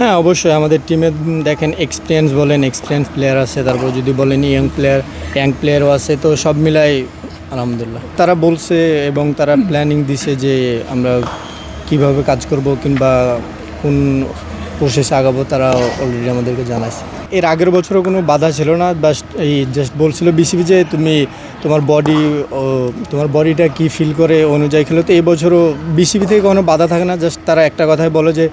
হ্যাঁ অবশ্যই। আমাদের টিমে দেখেন এক্সপিরিয়েন্স বলেন এক্সপিরিয়েন্স প্লেয়ার আছে। তারপর যদি বলেন ইয়ং প্লেয়ার ইয়াং প্লেয়ারও আছে, তো সব মিলাই আলহামদুলিল্লাহ। তারা বলছে এবং তারা প্ল্যানিং দিছে যে আমরা কীভাবে কাজ করব কিংবা কোন প্রসেসে আগাবো, তারা অলরেডি আমাদেরকে জানাইছে। এর আগের বছরও কোনো বাধা ছিল না বাস এই জাস্ট বলছিল বিসিবি যে তুমি তোমার বডি তোমার বডিটা কি ফিল করে অনুযায়ী খেলো। তো এই বছরও বিসিবি থেকে কোনো বাধা থাকে না জাস্ট তারা একটা কথাই বলে যে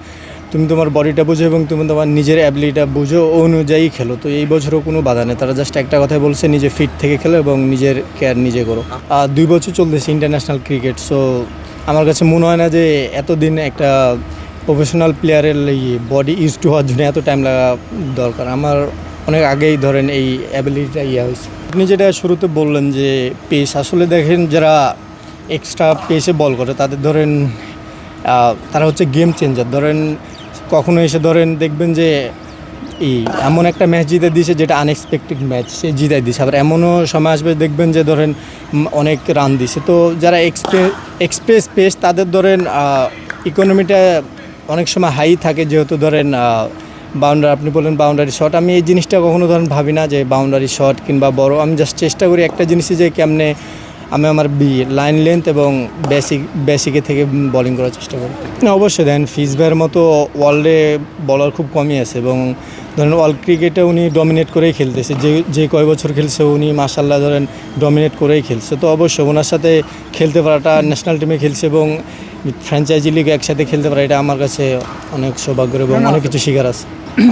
তুমি তোমার বডিটা বুঝো এবং তুমি তোমার নিজের অ্যাবিলিটা বুঝো অনুযায়ী খেলো। তো এই বছরও কোনো বাধা নেই। তারা জাস্ট একটা কথাই বলছে, নিজে ফিট থেকে খেলো এবং নিজের কেয়ার নিজে করো। আর দুই বছর চলতেছে ইন্টারন্যাশনাল ক্রিকেট সো আমার কাছে মনে হয় না যে এতদিন একটা প্রফেশনাল প্লেয়ারের ইয়ে বডি ইউজ টু হওয়ার জন্য এত টাইম লাগা দরকার। আমার অনেক আগেই ধরেন এই অ্যাবিলিটিটা ইয়ে হয়েছে। আপনি যেটা শুরুতে বললেন যে পেস আসলে দেখেন যারা এক্সট্রা পেসে বল করে, তাদের ধরেন তারা হচ্ছে গেম চেঞ্জার ধরেন কখনো এসে ধরেন দেখবেন যে এই এমন একটা ম্যাচ জিতে দিয়েছে যেটা আনএক্সপেক্টেড ম্যাচ সে জিতাই দিছে। আবার এমনও সময় আসবে দেখবেন যে ধরেন অনেক রান দিছে। তো যারা এক্সপ্রে এক্সপ্রেস পেস তাদের ধরেন ইকোনমিটা অনেক সময় হাই থাকে। যেহেতু ধরেন বাউন্ডারি আপনি বলেন বাউন্ডারি শট আমি এই জিনিসটা কখনো ধরেন ভাবি না যে বাউন্ডারি শট কিংবা বড়। আমি জাস্ট চেষ্টা করি একটা জিনিসই যে কেমনে আমি আমার বি লাইন লেন্থ এবং বেসিক বেসিকে থেকে বোলিং করার চেষ্টা করি। না অবশ্যই দেন ভাইয়ের মতো ওয়ার্ল্ডে বলার খুব কমই আছে এবং ধরেন ওয়ার্ল্ড ক্রিকেটে উনি ডমিনেট করেই খেলতেছে। যে যে কয় বছর খেলছে উনি মাসাল্লাহ ধরেন ডমিনেট করেই খেলছে। তো অবশ্যই ওনার সাথে খেলতে পারাটা ন্যাশনাল টিমে খেলছে এবং ফ্র্যাঞ্চাইজি লিগ একসাথে খেলতে পারা এটা আমার কাছে অনেক সৌভাগ্য এবং অনেক কিছু শিকার আছে।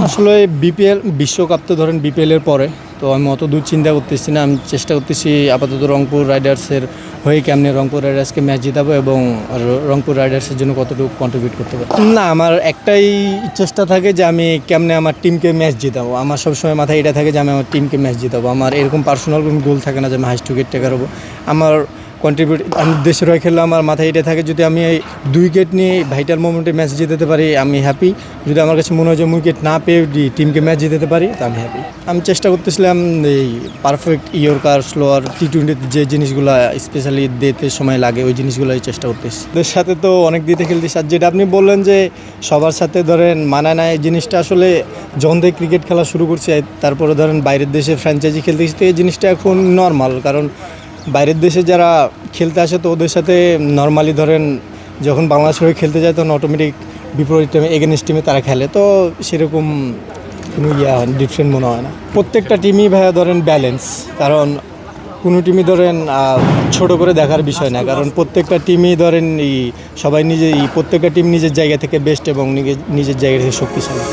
আসলে বিপিএল বিশ্বকাপ তো ধরেন বিপিএলের পরে। তো আমি অত দূর চিন্তা করতেছি না। আমি চেষ্টা করতেছি আপাতত রংপুর রাইডার্সের হয়ে কেমনি রংপুর রাইডার্সকে ম্যাচ জিতাবো এবং রংপুর রাইডার্সের জন্য কতটুকু কন্ট্রিবিউট করতে পারব। না, আমার একটাই চেষ্টা থাকে যে আমি কেমনে আমার টিমকে ম্যাচ জিতাবো। আমার সবসময় মাথায় এটা থাকে যে আমি আমার টিমকে ম্যাচ জিতাবো। আমার এরকম পার্সোনাল কোনো গোল থাকে না যে আমি হাইস্ট উইকেট টেকার হব। আমার কন্ট্রিবিউট আমি দেশের হয়ে খেললে আমার মাথায় এটা থাকে, যদি আমি এই দুই উইকেট নিয়ে ভাইটাল মোমেন্টে ম্যাচ জিতাতে পারি, আমি হ্যাপি যদি আমার কাছে মনে হয় যে উইকেট না পেয়ে টিমকে ম্যাচ জিতাতে পারি, তা আমি হ্যাপি আমি চেষ্টা করতেছিলাম এই পারফেক্ট ইয়র্কার স্লোয়ার টি টোয়েন্টিতে যে জিনিসগুলো স্পেশালি দিতে সময় লাগে, ওই জিনিসগুলোই চেষ্টা করতেছি। ওদের সাথে তো অনেক দিতে খেলতেছি। আর যেটা আপনি বললেন যে সবার সাথে ধরেন মানায় না এই জিনিসটা আসলে যখন থেকে ক্রিকেট খেলা শুরু করছি, তারপরে ধরেন বাইরের দেশে ফ্র্যাঞ্চাইজি খেলতেছি, তো এই জিনিসটা এখন নর্মাল কারণ বাইরের দেশে যারা খেলতে আসে, তো ওদের সাথে নর্মালি ধরেন যখন বাংলাদেশ হয়ে খেলতে যায়, তখন অটোমেটিক বিপরীত টিমে এগেনস্ট টিমে তারা খেলে। তো সেরকম কোনো ইয়া ডিফারেন্ট মনে হয় না। প্রত্যেকটা টিমই ভাইয়া ধরেন ব্যালেন্স কারণ কোনো টিমই ধরেন ছোট করে দেখার বিষয় না, কারণ প্রত্যেকটা টিমই ধরেন সবাই নিজে প্রত্যেকটা টিম নিজের জায়গা থেকে বেস্ট এবং নিজের জায়গা থেকে শক্তিশালী।